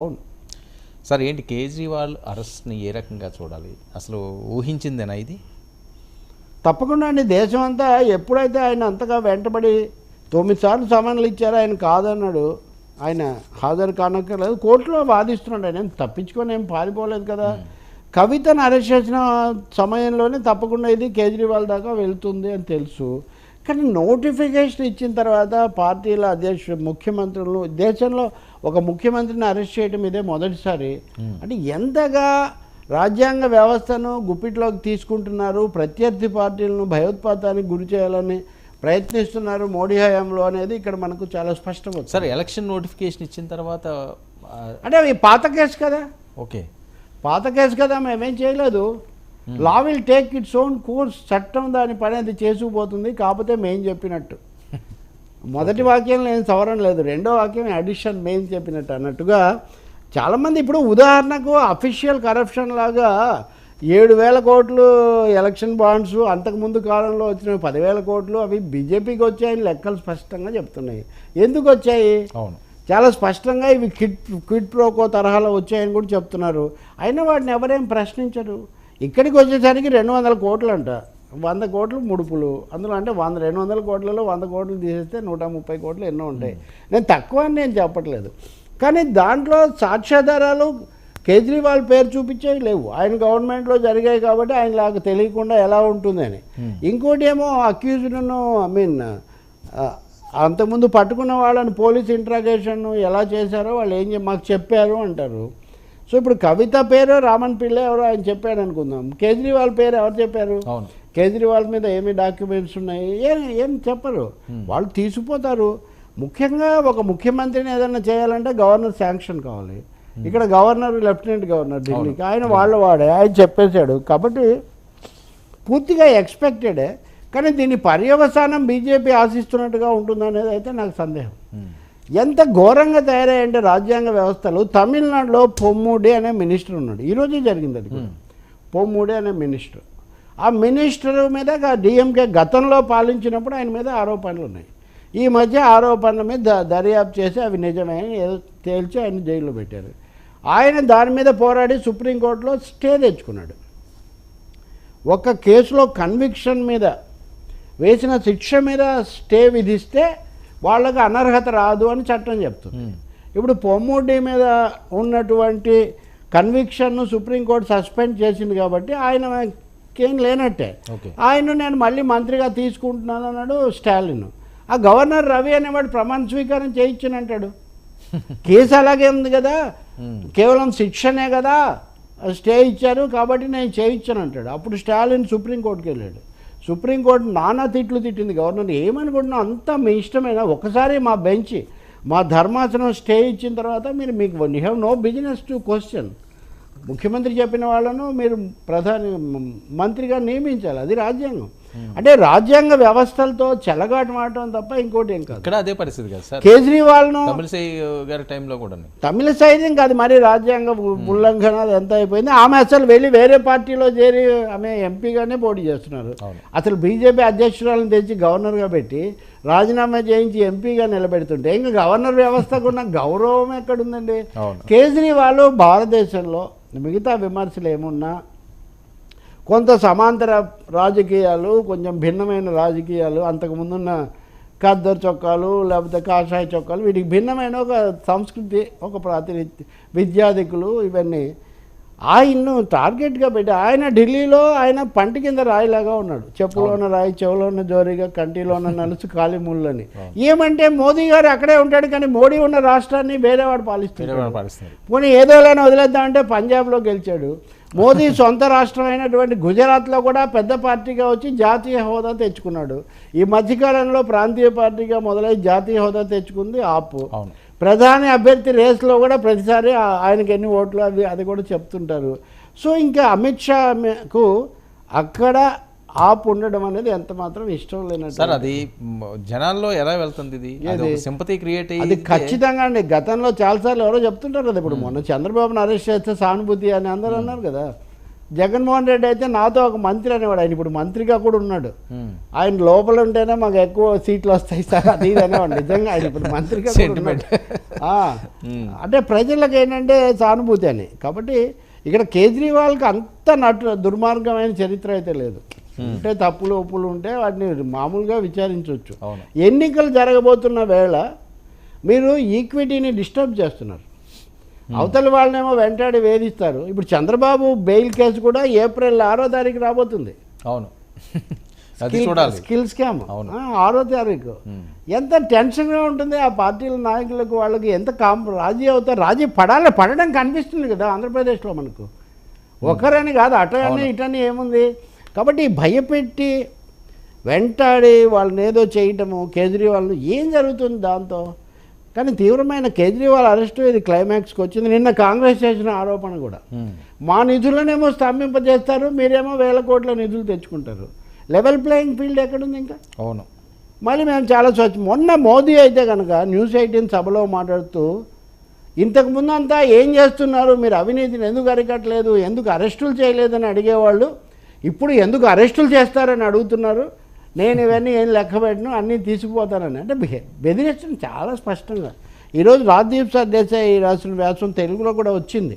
అవును. సార్ ఏంటి కేజ్రీవాల్ అరెస్ట్ని ఏ రకంగా చూడాలి? అసలు ఊహించిందేనా ఇది? తప్పకుండా అండి. దేశం అంతా ఎప్పుడైతే ఆయన అంతగా వెంటబడి తొమ్మిది సార్లు సమన్లు ఇచ్చారు ఆయన కాదన్నాడు. ఆయన హాజరు కానక్కర్లేదు కోర్టులో వాదిస్తున్నాడు ఆయన. తప్పించుకొని ఏం పారిపోలేదు కదా. కవితను అరెస్ట్ చేసిన సమయంలోనే తప్పకుండా ఇది కేజ్రీవాల్ దాకా వెళ్తుంది అని తెలుసు. కానీ నోటిఫికేషన్ ఇచ్చిన తర్వాత పార్టీల అధ్యక్షుడు ముఖ్యమంత్రులు దేశంలో ఒక ముఖ్యమంత్రిని అరెస్ట్ చేయడం ఇదే మొదటిసారి. అంటే ఎంతగా రాజ్యాంగ వ్యవస్థను గుప్పిట్లోకి తీసుకుంటున్నారు ప్రత్యర్థి పార్టీలను భయోత్పాతానికి గురి చేయాలని ప్రయత్నిస్తున్నారు మోడీ హయాంలో అనేది ఇక్కడ మనకు చాలా స్పష్టమవుతుంది సార్ ఎలక్షన్ నోటిఫికేషన్ ఇచ్చిన తర్వాత అంటే అవి పాత కేసు కదా. ఓకే. పాత కేసు కదా మేమేం చేయలేదు. Law will take its own course చట్టం దాని పని అది చేసుకుపోతుంది. కాకపోతే మేం చెప్పినట్టు. మొదటి వాక్యంలో ఏం సవరణ లేదు. రెండో వాక్యం అడిషన్ మేం చెప్పినట్టు అన్నట్టుగా చాలామంది ఇప్పుడు ఉదాహరణకు అఫీషియల్ కరప్షన్ లాగా ఏడు వేల కోట్లు ఎలక్షన్ బాండ్స్ అంతకుముందు కాలంలో వచ్చిన పదివేల కోట్లు అవి బీజేపీకి వచ్చాయని లెక్కలు స్పష్టంగా చెప్తున్నాయి. ఎందుకు వచ్చాయి? అవును. చాలా స్పష్టంగా ఇవి కిడ్ క్విడ్ ప్రోకో తరహాలో వచ్చాయని కూడా చెప్తున్నారు. అయినా వాటిని ఎవరేం ప్రశ్నించరు? ఇక్కడికి వచ్చేసరికి రెండు వందల కోట్లు అంట వంద కోట్లు ముడుపులు. అందులో అంటే వంద రెండు వందల కోట్లలో వంద కోట్లు తీసేస్తే నూట ముప్పై కోట్లు ఎన్నో ఉంటాయి. నేను తక్కువ అని నేను చెప్పట్లేదు. కానీ దాంట్లో సాక్ష్యాధారాలు కేజ్రీవాల్ పేరు చూపించేవి లేవు. ఆయన గవర్నమెంట్లో జరిగాయి కాబట్టి ఆయన లాగా తెలియకుండా ఎలా ఉంటుందని ఇంకోటి ఏమో అక్యూజ్డ్ను ఐ మీన్ అంతకుముందు పట్టుకున్న వాళ్ళని పోలీస్ ఇంట్రాగేషన్ ఎలా చేశారో వాళ్ళు ఏం మాకు చెప్పారు అంటారు. సో ఇప్పుడు కవిత పేరు రామన్ పిల్ల ఎవరో ఆయన చెప్పాడు అనుకుందాం. కేజ్రీవాల్ పేరు ఎవరు చెప్పారు? కేజ్రీవాల్ మీద ఏమి డాక్యుమెంట్స్ ఉన్నాయి? ఏం ఏం చెప్పరు. వాళ్ళు తీసుకుపోతారు ముఖ్యంగా ఒక ముఖ్యమంత్రిని ఏదైనా చేయాలంటే గవర్నర్ శాంక్షన్ కావాలి. ఇక్కడ గవర్నర్ లెఫ్టినెంట్ గవర్నర్ ఢిల్లీకి. ఆయన వాళ్ళ వాడే. ఆయన చెప్పేశాడు. కాబట్టి పూర్తిగా ఎక్స్పెక్టెడే కానీ దీని పర్యవసానం బీజేపీ ఆశిస్తున్నట్టుగా ఉంటుందనేది అయితే నాకు సందేహం. ఎంత ఘోరంగా తయారయ్యంటే రాజ్యాంగ వ్యవస్థలు. తమిళనాడులో పొమ్ముడి అనే మినిస్టర్ ఉన్నాడు. ఈరోజే జరిగింది అది కూడా. పొమ్ముడి అనే మినిస్టర్. ఆ మినిస్టర్ మీద డిఎంకే గతంలో పాలించినప్పుడు ఆయన మీద ఆరోపణలు ఉన్నాయి. ఈ మధ్య ఆరోపణల మీద దర్యాప్తు చేసి అవి నిజమే ఏదో తేల్చి ఆయన జైల్లో పెట్టారు. ఆయన దాని మీద పోరాడి సుప్రీంకోర్టులో స్టే తెచ్చుకున్నాడు. ఒక కేసులో కన్విక్షన్ మీద వేసిన శిక్ష మీద స్టే విధిస్తే వాళ్ళకి అనర్హత రాదు అని చట్టం చెప్తుంది. ఇప్పుడు పొమ్ముడి మీద ఉన్నటువంటి కన్విక్షన్ను సుప్రీంకోర్టు సస్పెండ్ చేసింది కాబట్టి ఆయనకేం లేనట్టే. ఓకే. ఆయన నేను మళ్ళీ మంత్రిగా తీసుకుంటున్నాను అన్నాడు స్టాలిన్. ఆ గవర్నర్ రవి అనేవాడు ప్రమాణ స్వీకారం చేయించనంటాడు కేసు అలాగే ఉంది కదా. కేవలం శిక్షనే కదా. స్టే ఇచ్చారు కాబట్టి నేను చేయించాను అంటాడు. అప్పుడు స్టాలిన్ సుప్రీంకోర్టుకి వెళ్ళాడు. సుప్రీంకోర్టు నానా తిట్లు తిట్టింది. గవర్నర్ ఏమనుకుంటున్నా అంతా మీ ఇష్టమైన? ఒకసారి మా బెంచ్ మా ధర్మాసనం స్టే ఇచ్చిన తర్వాత మీరు మీకు you have no business to question ముఖ్యమంత్రి చెప్పిన వాళ్ళను మీరు ప్రధాని మంత్రిగా నియమించాలి. అది రాజ్యాంగం. అంటే రాజ్యాంగ వ్యవస్థలతో చెలగాట మాటం తప్ప ఇంకోటి ఏం కాదు. ఇక్కడ అదే పరిస్థితి కదా సార్. కేజ్రీవాల్ను తమిళసై గారి టైంలో కూడా తమిళ సైన్యం కాదు మరి రాజ్యాంగ ఉ- ఉల్లంఘన అది ఎంత అయిపోయింది? ఆమె అసలు వెళ్ళి వేరే పార్టీలో చేరి ఆమె ఎంపీగానే పోటీ చేస్తున్నారు. అసలు బీజేపీ అధ్యక్షురాలను తెచ్చి గవర్నర్గా పెట్టి రాజీనామా చేయించి ఎంపీగా నిలబెడుతుంటే ఇంకా గవర్నర్ వ్యవస్థకు ఉన్న గౌరవం ఎక్కడుందండి? కేజ్రీవాల్ భారతదేశంలో మిగతా విమర్శలు ఏమున్నా కొంత సమాంతర రాజకీయాలు కొంచెం భిన్నమైన రాజకీయాలు అంతకుముందున్న ఖద్దర్ చొక్కాలు లేకపోతే కాషాయ చొక్కాలు వీటికి భిన్నమైన ఒక సంస్కృతి ఒక ప్రాతినిధ్యం విద్యాధికులు ఇవన్నీ. ఆయన్ను టార్గెట్గా పెట్టి ఆయన ఢిల్లీలో ఆయన పంట కింద రాయిలాగా ఉన్నాడు. చెప్పులోన రాయి చెవులోన జోరిగా కంటిలోన నలుసు ముళ్ళని. ఏమంటే మోదీ గారు అక్కడే ఉంటాడు కానీ మోడీ ఉన్న రాష్ట్రాన్ని వేరేవాడు పరిస్థితి పోనీ ఏదోలైనా వదిలేద్దామంటే పంజాబ్లో గెలిచాడు. మోదీ సొంత రాష్ట్రం అయినటువంటి గుజరాత్లో కూడా పెద్ద పార్టీగా వచ్చి జాతీయ హోదా తెచ్చుకున్నాడు. ఈ మధ్యకాలంలో ప్రాంతీయ పార్టీగా మొదలై జాతీయ హోదా తెచ్చుకుంది ఆపు. ప్రధాని అభ్యర్థి రేస్లో కూడా ప్రతిసారి ఆయనకి ఎన్ని ఓట్లు అవి అది కూడా చెప్తుంటారు. సో ఇంకా అమిత్ షాకు అక్కడ ఆప్ ఉండడం అనేది ఎంత మాత్రం ఇష్టం లేనట్టు సార్ అది జనాల్లో ఎలా వెళ్తుంది ఇది? సింపతి క్రియేట్ అది ఖచ్చితంగా అండి. గతంలో చాలాసార్లు ఎవరో చెప్తుంటారు కదా ఇప్పుడు మొన్న చంద్రబాబును అరెస్ట్ చేస్తే సానుభూతి అని అందరూ అన్నారు కదా. జగన్మోహన్ రెడ్డి అయితే నాతో ఒక మంత్రి అనేవాడు. ఆయన ఇప్పుడు మంత్రిగా కూడా ఉన్నాడు. ఆయన లోపల ఉంటేనే మాకు ఎక్కువ సీట్లు వస్తాయి సార్ అది అనేవాడు. నిజంగా ఆయన ఇప్పుడు మంత్రిగా అంటే ప్రజలకు ఏంటంటే సానుభూతి అని. కాబట్టి ఇక్కడ కేజ్రీవాల్కి అంత నటు దుర్మార్గమైన చరిత్ర అయితే లేదు. ఉంటే తప్పులు ఒప్పులు ఉంటే వాటిని మామూలుగా విచారించవచ్చు. అవును. ఎన్నికలు జరగబోతున్న వేళ మీరు ఈక్విటీని డిస్టర్బ్ చేస్తున్నారు. అవతల వాళ్ళనేమో వెంటాడి వేధిస్తారు. ఇప్పుడు చంద్రబాబు బెయిల్ కేసు కూడా ఏప్రిల్ ఆరో తారీఖు రాబోతుంది. అవును. అది చూడాలి. Skill scam. అవును. ఆరో తారీఖు. ఎంత టెన్షన్గా ఉంటుంది ఆ పార్టీల నాయకులకు వాళ్ళకి ఎంత కాం రాజీ అవుతారు రాజీ పడాలి పడడం కనిపిస్తుంది కదా ఆంధ్రప్రదేశ్లో మనకు. ఒకరని కాదు అటని ఇటని ఏముంది? కాబట్టి భయపెట్టి వెంటాడి వాళ్ళని ఏదో చేయటము కేజ్రీవాల్ ఏం జరుగుతుంది దాంతో? కానీ తీవ్రమైన కేజ్రీవాల్ అరెస్టు ఇది క్లైమాక్స్కి వచ్చింది. నిన్న కాంగ్రెస్ చేసిన ఆరోపణ కూడా. ఉమ్. మా నిధులనేమో స్తంభింపజేస్తారు మీరేమో వేల కోట్ల నిధులు తెచ్చుకుంటారు. లెవెల్ ప్లేయింగ్ ఫీల్డ్ ఎక్కడుంది ఇంకా? అవును. మళ్ళీ మేము చాలా స్వచ్ఛ మొన్న మోదీ అయితే కనుక న్యూస్ ఎయిటీన్ సభలో మాట్లాడుతూ ఇంతకు ముందంతా ఏం చేస్తున్నారు? మీరు అవినీతిని ఎందుకు అరికట్టలేదు? ఎందుకు అరెస్టులు చేయలేదని అడిగేవాళ్ళు ఇప్పుడు ఎందుకు అరెస్టులు చేస్తారని అడుగుతున్నారు? నేను ఇవన్నీ ఏం లెక్క పెట్టను అన్నీ తీసుకుపోతానని అంటే బెదిరించడం చాలా స్పష్టంగా. ఈరోజు రాజ్దీప్ సర్దేశాయి రాసిన వ్యాసం తెలుగులో కూడా వచ్చింది.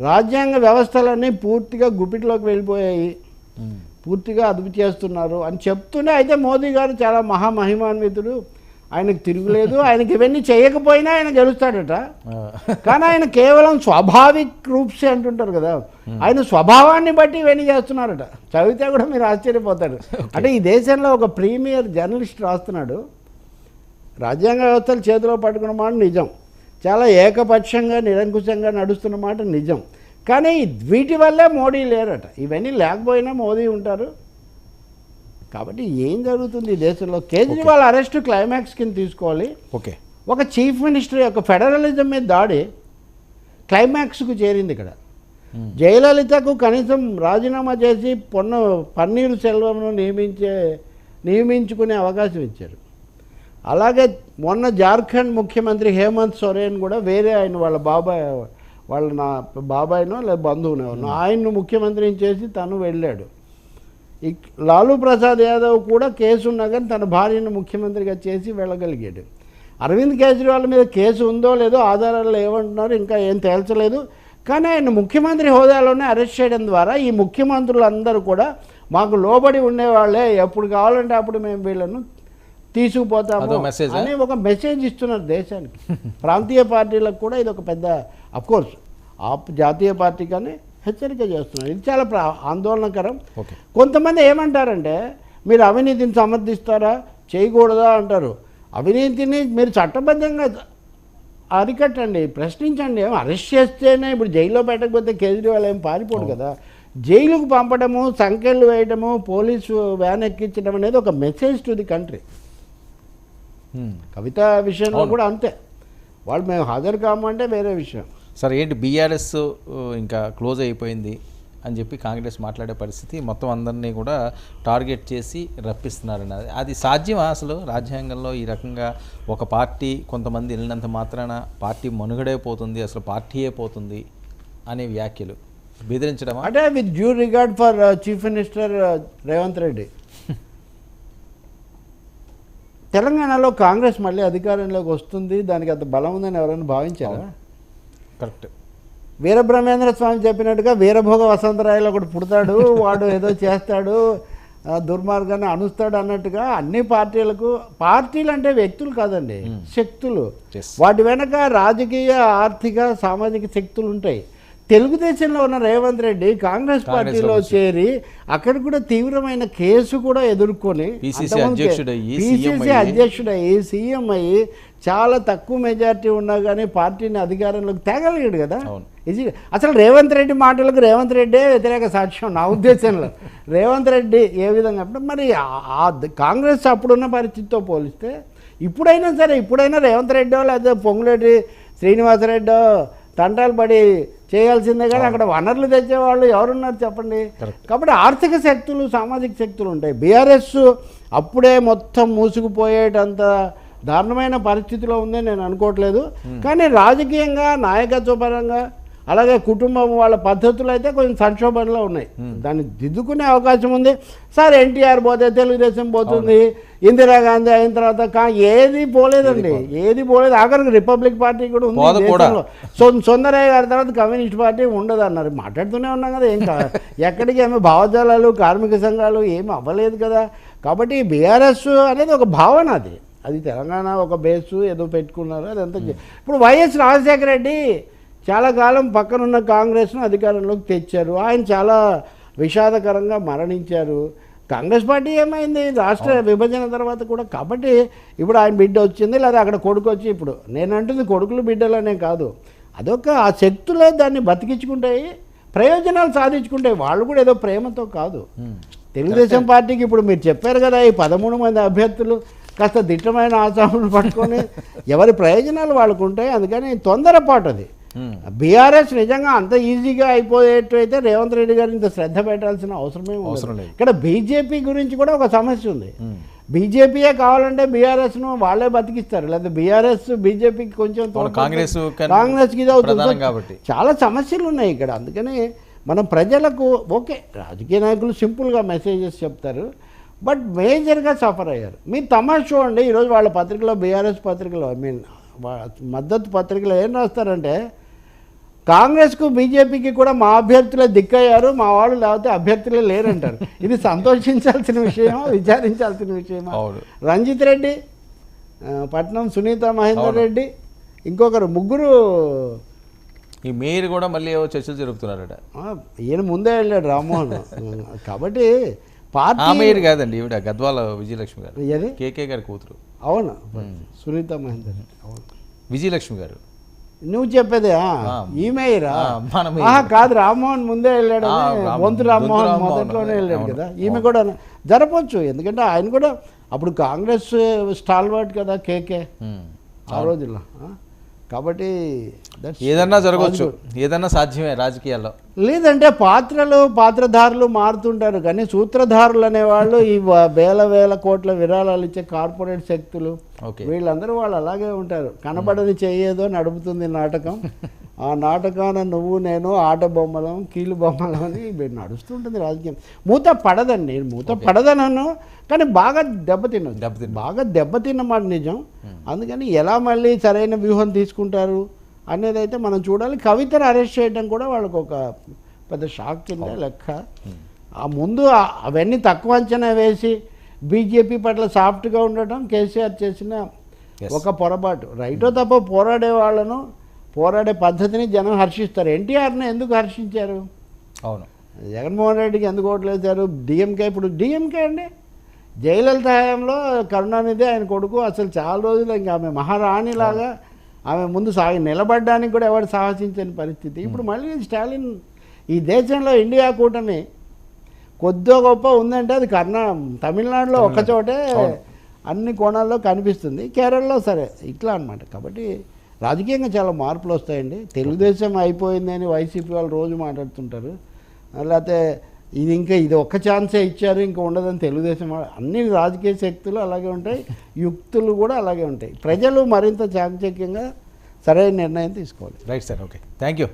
రాజ్యాంగ వ్యవస్థలన్నీ పూర్తిగా గుప్పిట్లోకి వెళ్ళిపోయాయి. పూర్తిగా అదుపు చేస్తున్నారు అని చెప్తూనే అయితే మోదీ గారు చాలా మహామహిమాన్వితుడు. ఆయనకు తిరుగులేదు ఆయనకి ఇవన్నీ చేయకపోయినా ఆయన గెలుస్తాడట. కానీ ఆయన కేవలం స్వాభావిక్ రూప్సే అంటుంటారు కదా. ఆయన స్వభావాన్ని బట్టి ఇవన్నీ చేస్తున్నారట. చదివితే కూడా మీరు ఆశ్చర్యపోతారు. అంటే ఈ దేశంలో ఒక ప్రీమియర్ జర్నలిస్ట్ రాస్తున్నాడు. రాజ్యాంగ వ్యవస్థలు చేతిలో పట్టుకున్న మాట నిజం. చాలా ఏకపక్షంగా నిరంకుశంగా నడుస్తున్న మాట నిజం. కానీ వీటి వల్లే మోడీ లేరట. ఇవన్నీ లేకపోయినా మోదీ ఉంటారు. కాబట్టి ఏం జరుగుతుంది? ఈ దేశంలో కేజ్రీవాల్ అరెస్ట్ క్లైమాక్స్ కింద తీసుకోవాలి. ఓకే. ఒక చీఫ్ మినిస్టర్ యొక్క ఫెడరలిజం మీద దాడి క్లైమాక్స్కు చేరింది ఇక్కడ. జయలలితకు కనీసం రాజీనామా చేసి పొన్న పన్నీరు సెల్వంను నియమించే నియమించుకునే అవకాశం ఇచ్చారు. అలాగే మొన్న జార్ఖండ్ ముఖ్యమంత్రి హేమంత్ సోరెన్ కూడా వేరే ఆయన వాళ్ళ బాబాయ్ వాళ్ళ నా బాబాయ్నో లేదా బంధువునో ఆయన్ను ముఖ్యమంత్రిని చేసి తను వెళ్ళాడు. లాలూ ప్రసాద్ యాదవ్ కూడా కేసు ఉన్నా కానీ తన భార్యను ముఖ్యమంత్రిగా చేసి వెళ్ళగలిగాడు. అరవింద్ కేజ్రీవాల్ మీద కేసు ఉందో లేదో ఆధారాలు ఏమంటున్నారు ఇంకా ఏం తేల్చలేదు. కానీ ఆయన ముఖ్యమంత్రి హోదాలోనే అరెస్ట్ చేయడం ద్వారా ఈ ముఖ్యమంత్రులందరూ కూడా మాకు లోబడి ఉండేవాళ్ళే ఎప్పుడు కావాలంటే అప్పుడు మేము వీళ్ళను తీసుకుపోతాము? అని ఒక మెసేజ్ ఇస్తున్నారు దేశానికి. ప్రాంతీయ పార్టీలకు కూడా ఇది ఒక పెద్ద అఫ్కోర్స్ ఆ జాతీయ పార్టీ కానీ హెచ్చరిక చేస్తున్నారు. ఇది చాలా ప్రా- ఆందోళనకరం. కొంతమంది ఏమంటారంటే మీరు అవినీతిని సమర్థిస్తారా? చేయకూడదా అంటారు. అవినీతిని మీరు చట్టబద్ధంగా అరికట్టండి ప్రశ్నించండి. ఏం అరెస్ట్ చేస్తేనే ఇప్పుడు జైల్లో పెట్టకపోతే కేజ్రీవాల్ ఏం పారిపోడు కదా. జైలుకు పంపడము సంఖ్యలు వేయడము పోలీసు వ్యాన్ ఎక్కించడం అనేది ఒక message to the country. Kavitha విషయంలో. కూడా అంతే. వాళ్ళు మేము హాజరు కామంటే వేరే విషయం. సరే ఏంటి బీఆర్ఎస్ ఇంకా క్లోజ్ అయిపోయింది అని చెప్పి కాంగ్రెస్ మాట్లాడే పరిస్థితి మొత్తం అందరినీ కూడా టార్గెట్ చేసి రప్పిస్తున్నారని. అది అది సాధ్యమా అసలు? రాజ్యాంగంలో ఈ రకంగా ఒక పార్టీ కొంతమంది వెళ్ళినంత మాత్రాన పార్టీ మనుగడే పోతుంది అసలు పార్టీయే పోతుంది అనే వ్యాఖ్యలు బెదిరించడమా? అంటే with due regard for chief minister Revanth Reddy. తెలంగాణలో కాంగ్రెస్ మళ్ళీ అధికారంలోకి వస్తుంది దానికి అంత బలం ఉందని ఎవరైనా భావించారా? కరెక్ట్ వీరబ్రహ్మేంద్ర స్వామి చెప్పినట్టుగా వీరభోగ వసంతరాయలు ఒకటి పుడతాడు వాడు ఏదో చేస్తాడు దుర్మార్గాన్ని అనుస్తాడు అన్నట్టుగా అన్ని పార్టీలకు పార్టీలు అంటే వ్యక్తులు కాదండి శక్తులు. వాటి వెనక రాజకీయ ఆర్థిక సామాజిక శక్తులు ఉంటాయి తెలుగుదేశంలో ఉన్న రేవంత్ రెడ్డి కాంగ్రెస్ పార్టీలో. చేరి అక్కడ కూడా తీవ్రమైన కేసు కూడా ఎదుర్కొని అంతకుముందు అధ్యక్షుడయ్యి, సీఎం అయ్యి. చాలా తక్కువ మెజారిటీ ఉన్నా కానీ పార్టీని అధికారంలోకి తేగలిగాడు కదా. ఇది అసలు రేవంత్ రెడ్డి మాటలకు రేవంత్ రెడ్డే వ్యతిరేక సాక్ష్యం నా ఉద్దేశంలో. రేవంత్ రెడ్డి ఏ విధంగా అంటే మరి కాంగ్రెస్ అప్పుడున్న పరిస్థితితో పోలిస్తే ఇప్పుడైనా సరే ఇప్పుడైనా రేవంత్ రెడ్డో లేదా పొంగులేటి శ్రీనివాసరెడ్డో తంటాలు పడి చేయాల్సిందే కానీ అక్కడ వనరులు తెచ్చేవాళ్ళు ఎవరున్నారు చెప్పండి. కాబట్టి ఆర్థిక శక్తులు సామాజిక శక్తులు ఉంటాయి. బీఆర్ఎస్ అప్పుడే మొత్తం మూసుకుపోయేటంత దారుణమైన పరిస్థితిలో ఉందని నేను అనుకోవట్లేదు. కానీ రాజకీయంగా నాయకత్వ పరంగా అలాగే కుటుంబం వాళ్ళ పద్ధతులు అయితే కొంచెం సంక్షోభంలో ఉన్నాయి. దాన్ని దిద్దుకునే అవకాశం ఉంది. సార్ ఎన్టీఆర్ పోతే తెలుగుదేశం పోతుంది ఇందిరాగాంధీ అయిన తర్వాత కా ఏది పోలేదండి. ఏది పోలేదు. ఆఖరికి రిపబ్లిక్ పార్టీ కూడా ఉంది. దేశంలో. సొ- సుందరయ్య గారి తర్వాత కమ్యూనిస్ట్ పార్టీ ఉండదు అన్నారు. మాట్లాడుతూనే ఉన్నాం కదా ఏం ఎక్కడికి ఏమో భావజాలాలు కార్మిక సంఘాలు ఏమి అవ్వలేదు కదా. కాబట్టి బీఆర్ఎస్ అనేది ఒక భావన అది. అది తెలంగాణ ఒక బేసు ఏదో పెట్టుకున్నారు అదంతా ఇప్పుడు వైఎస్ రాజశేఖర రెడ్డి చాలా కాలం పక్కనున్న కాంగ్రెస్ను అధికారంలోకి తెచ్చారు. ఆయన చాలా విషాదకరంగా మరణించారు. కాంగ్రెస్ పార్టీ ఏమైంది? రాష్ట్ర విభజన తర్వాత కూడా కాబట్టి ఇప్పుడు ఆయన బిడ్డ వచ్చింది లేదా అక్కడ కొడుకు వచ్చి ఇప్పుడు. నేను అంటుంది కొడుకులు బిడ్డలనే కాదు. అదొక ఆ శక్తులే దాన్ని బతికించుకుంటాయి ప్రయోజనాలు సాధించుకుంటాయి. వాళ్ళు కూడా ఏదో ప్రేమతో కాదు. తెలుగుదేశం పార్టీకి ఇప్పుడు మీరు చెప్పారు కదా ఈ పదమూడు మంది అభ్యర్థులు కాస్త దిట్టమైన ఆశాములు పట్టుకొని ఎవరి ప్రయోజనాలు వాళ్ళకు ఉంటాయి అందుకని తొందరపాటు అది. బీఆర్ఎస్ నిజంగా అంత ఈజీగా అయిపోయేట్టు అయితే రేవంత్ రెడ్డి గారు ఇంత శ్రద్ధ పెట్టాల్సిన అవసరమే. అవసరం లేదు. ఇక్కడ బీజేపీ గురించి కూడా ఒక సమస్య ఉంది. బీజేపీయే కావాలంటే బీఆర్ఎస్ను వాళ్ళే బతికిస్తారు లేదా బీఆర్ఎస్ బీజేపీకి కొంచెం కాంగ్రెస్ కాంగ్రెస్కి ఇది అవుతుంది కాబట్టి. చాలా సమస్యలు ఉన్నాయి ఇక్కడ అందుకని మనం ప్రజలకు ఓకే రాజకీయ నాయకులు సింపుల్గా మెసేజెస్ చెప్తారు బట్ మేజర్గా సఫర్ అయ్యారు. మీరు తమాషా చూడండి ఈరోజు వాళ్ళ పత్రికలో బీఆర్ఎస్ పత్రికలో ఐ మీన్ మద్దతు పత్రికలో ఏం రాస్తారంటే కాంగ్రెస్కు బీజేపీకి కూడా మా అభ్యర్థులే దిక్కయ్యారు మా వాళ్ళు లేకపోతే అభ్యర్థులే లేరంటారు. ఇది సంతోషించాల్సిన విషయమా విచారించాల్సిన విషయమా. రంజిత్ రెడ్డి పట్నం సునీత మహేందర్ రెడ్డి ఇంకొకరు ముగ్గురు ఈ మేయర్ కూడా మళ్ళీ ఏవో చర్చలు జరుపుతున్నారట. ఈయన ముందే వెళ్ళాడు రామ్మోహన్. కాబట్టి పార్టీ కాదండి ఈవిడ గద్వాల విజయలక్ష్మి గారు. కేకే గారి కూతురు. అవును? సునీత మహేందర్. అవును. విజయలక్ష్మి గారు. నువ్వు చెప్పేదే. ఈమెయిరా కాదు రామ్మోహన్ ముందే వెళ్ళాడు బొంతు రామ్మోహన్ మొదట్లోనే వెళ్ళాడు కదా. ఈమె కూడా జరపచ్చు. ఎందుకంటే ఆయన కూడా అప్పుడు కాంగ్రెస్ స్టాల్వర్ట్ కదా కేకే. ఆ రోజుల్లో? కాబట్టి ఏదన్నా జరగవచ్చు. ఏదన్నా సాధ్యమే రాజకీయాల్లో. లేదంటే పాత్రలు పాత్రధారులు మారుతుంటారు. కానీ సూత్రధారులు అనేవాళ్ళు ఈ వేల వేల కోట్ల విరాళాలు ఇచ్చే కార్పొరేట్ శక్తులు ఓకే. వీళ్ళందరూ వాళ్ళు అలాగే ఉంటారు. కనబడని చెయ్యేదో నడుపుతుంది నాటకం. ఆ నాటకాన నువ్వు నేను ఆట బొమ్మలం కీలు బొమ్మలం అని నడుస్తుంటుంది రాజకీయం. మూత పడదండి మూత పడదనను కానీ బాగా దెబ్బతిన్నది దెబ్బతిన్నది. బాగా దెబ్బతిన్న మాట నిజం. అందుకని ఎలా మళ్ళీ సరైన వ్యూహం తీసుకుంటారు అనేది అయితే మనం చూడాలి. కవితను అరెస్ట్ చేయడం కూడా వాళ్ళకు ఒక పెద్ద షాక్ కింద లెక్క. ఆ ముందు అవన్నీ తక్కువ అంచనా వేసి బీజేపీ పట్ల సాఫ్ట్గా ఉండటం కేసీఆర్ చేసిన. ఒక పొరపాటు. రైటో తప్ప పోరాడే వాళ్ళను పోరాడే పద్ధతిని జనం హర్షిస్తారు. ఎన్టీఆర్ని ఎందుకు హర్షించారు? అవును. జగన్మోహన్ రెడ్డికి ఎందుకు ఓట్లు వేశారు? డిఎంకే ఇప్పుడు డిఎంకే అండి. జయలలిత హయాంలో కరుణానిధి ఆయన కొడుకు అసలు చాలా రోజులు ఇంకా ఆమె మహారాణిలాగా ఆమె ముందు సాగి నిలబడడానికి కూడా ఎవరు సాహసించని పరిస్థితి. ఇప్పుడు మళ్ళీ స్టాలిన్ ఈ దేశంలో ఇండియా కూటమి కొద్దో గొప్ప ఉందంటే అది కర్ణా తమిళనాడులో ఒక్క చోటే అన్ని కోణాల్లో కనిపిస్తుంది. కేరళలో సరే ఇట్లా అన్నమాట. కాబట్టి రాజకీయంగా చాలా మార్పులు వస్తాయండి. తెలుగుదేశం అయిపోయింది అని వైసీపీ వాళ్ళు రోజు మాట్లాడుతుంటారు. లేకపోతే ఇది ఇంకా ఇది ఒక్క ఛాన్సే ఇచ్చారు ఇంకా ఉండదని తెలుగుదేశం అన్ని రాజకీయ శక్తులు అలాగే ఉంటాయి యుక్తులు కూడా అలాగే ఉంటాయి. ప్రజలు మరింత చాకచక్యంగా సరైన నిర్ణయం తీసుకోవాలి. Right sir okay thank you